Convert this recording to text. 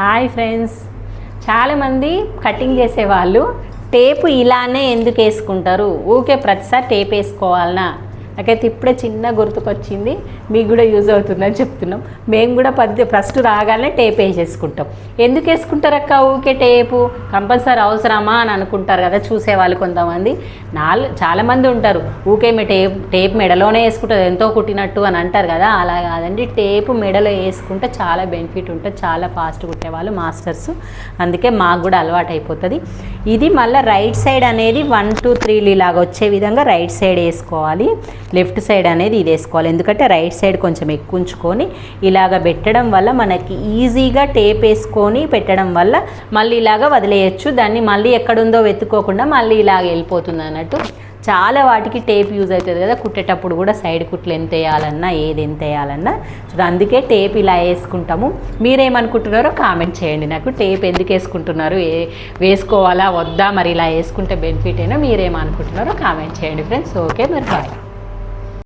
Hi friends. చాలామంది cutting చేసేవాళ్ళు tape ఇలానే ఎందుకు వేసుకుంటారు? ఊకే ప్రతిసారి టేప్ వేసుకోవాలనా? నాకైతే ఇప్పుడే చిన్న గుర్తుకొచ్చింది మీకు కూడా యూజ్ అవుతుందని చెప్తున్నాం. మేము కూడా పది ఫస్ట్ రాగానే టేప్ వేసేసుకుంటాం. ఎందుకు వేసుకుంటారు అక్క ఊకే టేపు కంపల్సరీ అవసరమా అని అనుకుంటారు కదా చూసేవాళ్ళు కొంతమంది. నాలుగు చాలామంది ఉంటారు. ఊకే మీ టేప్ టేప్ మెడలోనే వేసుకుంటారు. ఎంతో కుట్టినట్టు అని అంటారు కదా అలా కాదండి. టేపు మెడలో వేసుకుంటే చాలా బెనిఫిట్ ఉంటుంది. చాలా ఫాస్ట్ కుట్టేవాళ్ళు మాస్టర్స్ అందుకే మాకు కూడా అలవాటు అయిపోతుంది ఇది మళ్ళీ రైట్ సైడ్ అనేది వన్ టూ త్రీలు ఇలాగ వచ్చే విధంగా రైట్ సైడ్ వేసుకోవాలి. లెఫ్ట్ సైడ్ అనేది ఇది వేసుకోవాలి. ఎందుకంటే రైట్ సైడ్ కొంచెం ఎక్కువ ఉంచుకొని ఇలాగ పెట్టడం వల్ల మనకి ఈజీగా టేప్ వేసుకొని పెట్టడం వల్ల మళ్ళీ ఇలాగ వదిలేయచ్చు. దాన్ని మళ్ళీ ఎక్కడుందో వెతుక్కోకుండా మళ్ళీ ఇలాగ వెళ్ళిపోతుంది అన్నట్టు. చాలా వాటికి టేప్ యూజ్ అవుతుంది కదా కుట్టేటప్పుడు కూడా సైడ్ కుట్లు ఎంత వేయాలన్నా ఏది ఎంత వేయాలన్నా. సో అందుకే టేప్ ఇలా వేసుకుంటాము. మీరేమనుకుంటున్నారో కామెంట్ చేయండి. నాకు టేప్ ఎందుకు వేసుకుంటున్నారు ఏ వేసుకోవాలా వద్దా మరి ఇలా వేసుకుంటే బెనిఫిట్ అయినా మీరేమనుకుంటున్నారో కామెంట్ చేయండి ఫ్రెండ్స్. ఓకే మరి బాయ్.